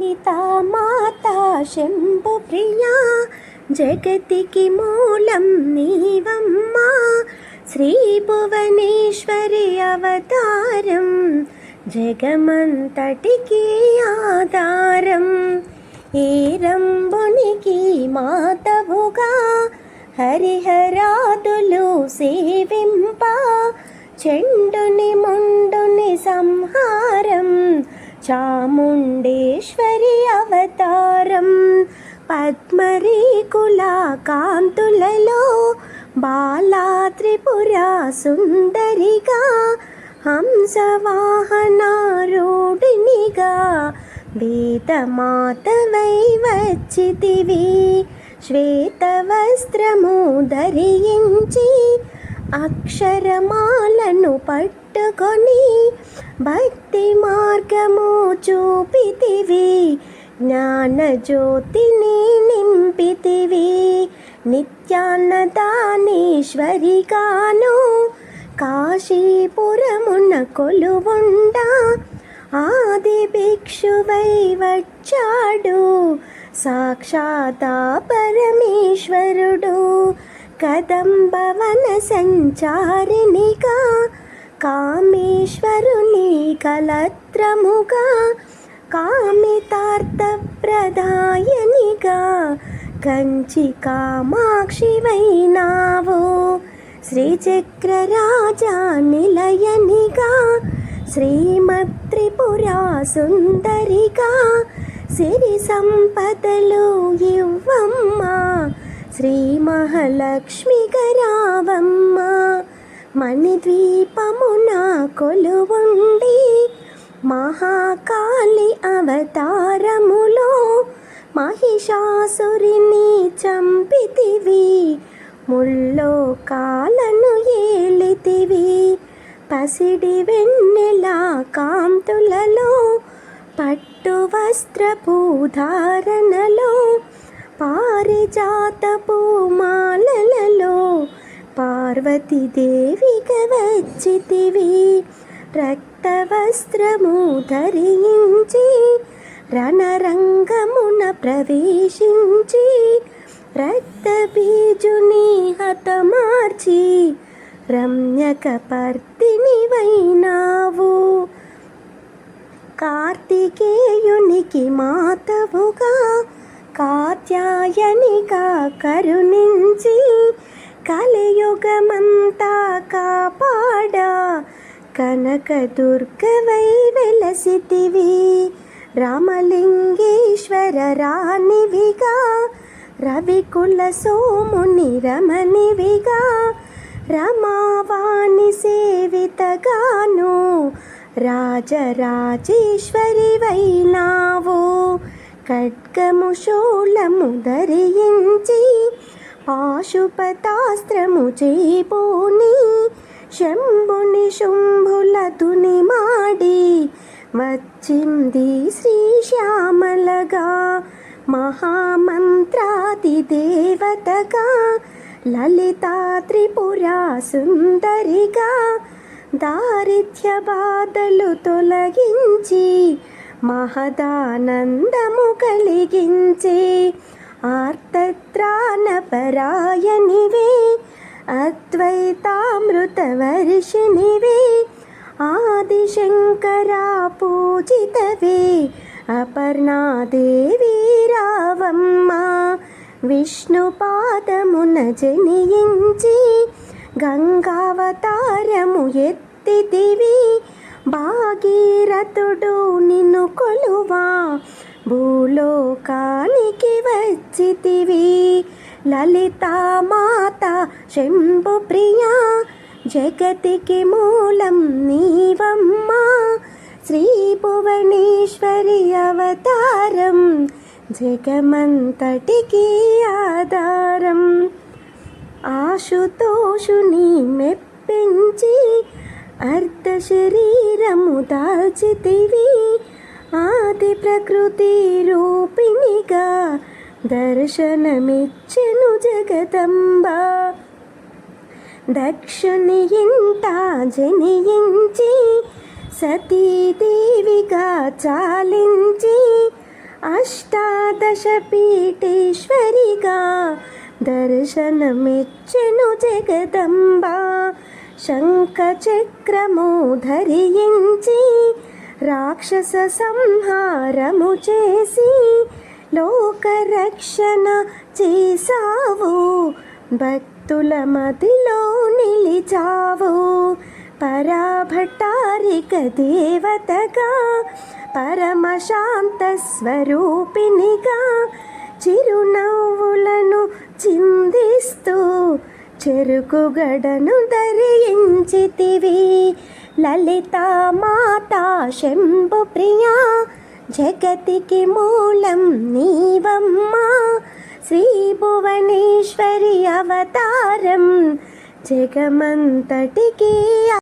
లలితా మాతా శంభు ప్రియా జగతికి మూలం నీవమ్మా. శ్రీ భువనేశ్వరి అవతారం జగమంతటికి ఆధారం. ఏ రంబునికి మాతవుగా హరిహరాదులు సేవింప. చెండుని ము చాముండేశ్వరి అవతారం. పద్మరీకుల కాంతులలో బాలా త్రిపుర సుందరిగా హంసవాహనారూఢినిగా వేదమాతవై వచ్చితివి. శ్వేతవస్త్రము ధరించి అక్షరమాలను పట్టుకొని భక్తి మార్గము చూపితివి. జ్ఞానజ్యోతిని నింపితివి. నిత్యాన్నదానీశ్వరిగాను కాశీపురమున కొలువుండ ఆది భిక్షువై వచ్చాడు. సాక్షాతా పరమేశ్వరుడు కదంబవన సంచారినిగా కామేశ్వరుని కలత్రముగా కామితార్థప్రదాయనిగా కంచి కామాక్షివైనావు. శ్రీచక్రరాజా నిలయనిగా శ్రీమత్రిపురా సుందరిగా సిరి సంపదలు ఇవ్వమ్మా శ్రీ మహాలక్ష్మి గరావమ్మ మణిద్వీపమున కొలువుండి మహాకాళి అవతారములో మహిషాసురిని చంపితివి. ముల్లో కాలను ఏలితివి. పసిడి వెన్నెల కాంతులలో పట్టు వస్త్రపు ధారణలో పారిజాతపు మాలలలో పార్వతీదేవిగా వచ్చితివి రక్తవస్త్రము ధరించి రణరంగమున ప్రవేశించి రక్తబీజుని హతమార్చి రమ్యకపర్తిని వైనావు. కార్తికేయునికి మాతవుగా కాత్యాయనిగా కరుణించి కలయుగమంతా కాపాడా. కనకదుర్గవై వెలసితివి. రామలింగేశ్వర రాణివిగా. రవికుల సోముని రమణివిగా. రమావాణి సేవితగాను. రాజరాజేశ్వరి వైనావు. ఖడ్గము శూలము ధరించి పాశుపతాస్త్రము చేపోని శంభుని శుంభులతుని మాడి వచ్చింది శ్రీశ్యామలగా. మహామంత్రాది దేవతగా. లలితా త్రిపురా సుందరిగా. దారిద్ర్య బాధలు తొలగించి. మహదానందము కలిగించి. ఆర్తత్రాణపరాయనివే అద్వైతామృతవర్షిణివి ఆదిశంకరా పూజితవే అపర్ణాదేవి రావమ్మ విష్ణుపాదమున జనియించి గంగావతారము ఎత్తితివి భాగీరథుడు నిన్ను కొలువా భూలోకానికి వచ్చితివి లలితా మాత శంభు ప్రియా జగతికి మూలం నీవమ్మా. శ్రీ భువనేశ్వరి అవతారం జగమంతటికి ఆధారం. ఆశుతోషుని మెప్పించి అర్ధ శరీరము దాల్చితివి. ఆది ప్రకృతి రూపిణిగా దర్శనమిచ్చెను జగదంబ. దక్షుని ఇంట జనియించి సతీదేవిగా చాలించి అష్టాదశ పీఠేశ్వరిగా దర్శనమిచ్చెను జగదంబ. శంఖచక్రము ధరించి రాక్షస సంహారము చేసి లోకరక్షణ చేసావు భక్తుల మదిలో నిలిచావు. పరాభటారిక దేవతగా పరమశాంత స్వరూపినిగా చిరునవ్వులను చిందిస్తూ చెరుకుగడను ధరించితివి. లలిత మాతా శంభు ప్రియా జగతికి మూలం నీవమ్మా. శ్రీ భువనేశ్వరి అవతారం జగమంతటికి